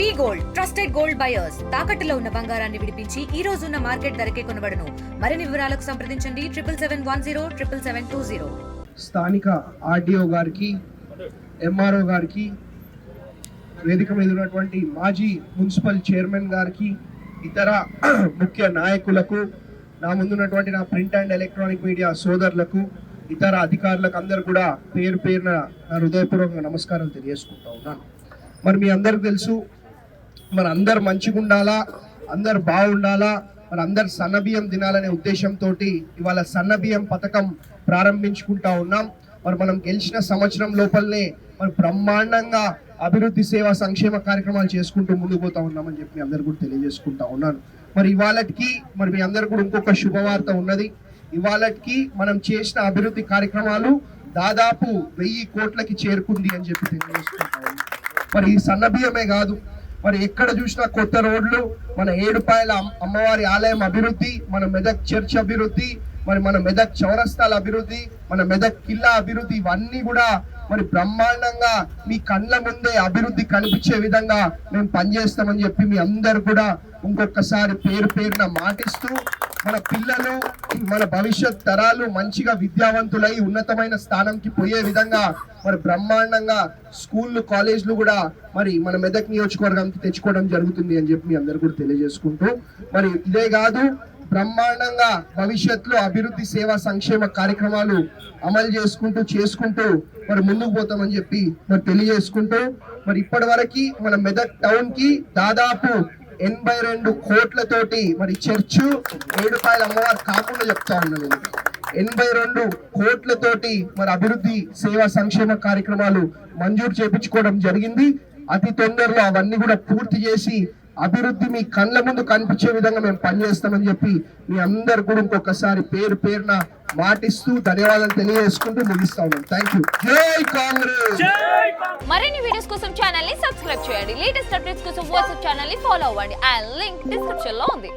V gold trusted gold buyers. తాకట్టులో ఉన్న బంగారాన్ని విడిపించి ఈ రోజు ఉన్న మార్కెట్ ధరకే కొనబడను. మరిన్ని వివరాలకు సంప్రదించండి. Triple seven one zero triple seven two zero. స్థానిక ఆర్డీఓ గారికి ఎంఆర్ఓ గారికి వేదిక మీద ఉన్నటువంటి మాజీ మున్సిపల్ చైర్మన్ గారికి ఇతర ముఖ్య నాయకులకు నా ముందున్నటువంటి నా ప్రింట్ అండ్ ఎలక్ట్రానిక్ మీడియా సోదరులకు ఇతర అధికారులకు అందరు కూడా పేరు పేరున నా హృదయపూర్వకంగా నమస్కారం తెలియజేసుకుంటా ఉన్నాను. మరి మీ అందరికి తెలుసు మన అందరు మంచిగా ఉండాలా? అందరు బాగుండాలా? మన అందరు సన్నబియ్యం తినాలనే ఉద్దేశంతో ఇవాళ సన్నబియ్యం పథకం ప్రారంభించుకుంటా ఉన్నాం. మరి మనం గెలిచిన సంవత్సరం లోపలనే మరి బ్రహ్మాండంగా అభివృద్ధి సేవా సంక్షేమ కార్యక్రమాలు చేసుకుంటూ ముందుకు పోతా ఉన్నామని చెప్పి మీ అందరు కూడా తెలియజేసుకుంటా ఉన్నాను. మరి ఇవాళకి మరి మీ అందరు కూడా ఇంకొక శుభవార్త ఉన్నది. ఇవాళకి మనం చేసిన అభివృద్ధి కార్యక్రమాలు దాదాపు వెయ్యి కోట్లకి చేరుకుంది అని చెప్పి తెలియజేసుకుంటా ఉన్నాం మరి ఈ సన్న బియ్యమే కాదు మరి ఎక్కడ చూసినా కొత్త రోడ్లు మన ఏడుపాయల అమ్మవారి ఆలయం అభివృద్ధి మన మెదక్ చర్చ్ అభివృద్ధి మరి మన మెదక్ చౌరస్తాల అభివృద్ధి మన మెదక్ కిల్లా అభివృద్ధి ఇవన్నీ కూడా మరి బ్రహ్మాండంగా మీ కళ్ళ ముందే అభివృద్ధి కనిపించే విధంగా మేము పనిచేస్తామని చెప్పి మీ అందరు కూడా ఇంకొకసారి పేరు పేరున మాటిస్తూ మన పిల్లలు మన భవిష్యత్ తరాలు మంచిగా విద్యావంతులై ఉన్నతమైన స్థానంకి పోయే విధంగా మరి బ్రహ్మాండంగా స్కూళ్ళు కాలేజ్లు కూడా మరి మన మెదక్ నియోజకవర్గానికి తెచ్చుకోవడం జరుగుతుంది అని చెప్పి మీ అందరు కూడా తెలియజేసుకుంటూ మరి ఇదే కాదు బ్రహ్మాండంగా భవిష్యత్తులో అభివృద్ధి సేవా సంక్షేమ కార్యక్రమాలు అమలు చేసుకుంటూ చేసుకుంటూ మరి ముందుకు పోతామని చెప్పి మరి తెలియజేసుకుంటూ మరి ఇప్పటి వరకు మన మెదక్ టౌన్కి దాదాపు ఎనభై రెండు కోట్లతోటి మరి చర్చు ఏడుపాయల అమ్మవారు కాకుండా చెప్తా ఉన్నాను ఎనభై రెండు కోట్లతోటి మరి అభివృద్ధి సేవా సంక్షేమ కార్యక్రమాలు మంజూరు చేపించుకోవడం జరిగింది. అతి తొందరలో అవన్నీ కూడా పూర్తి చేసి అభివృద్ధి మీ కళ్ళ ముందు కనిపించే విధంగా మేము పనిచేస్తామని చెప్పి మీ అందరు కూడా ఇంకొకసారి పేరు పేరున మాటిస్తూ ధన్యవాదాలు తెలియజేసుకుంటూ ముగిస్తా ఉన్నాం. థ్యాంక్ యూ జై కాంగ్రెస్! మరిన్ని వీడియోస్ కోసం ఛానల్ని సబ్స్క్రైబ్ చేయండి. లేటెస్ట్ అప్డేట్స్ కోసం వాట్సాప్ ఛానల్ని ఫాలో అవ్వండి. అండ్ లింక్ డిస్క్రిప్షన్లో ఉంది.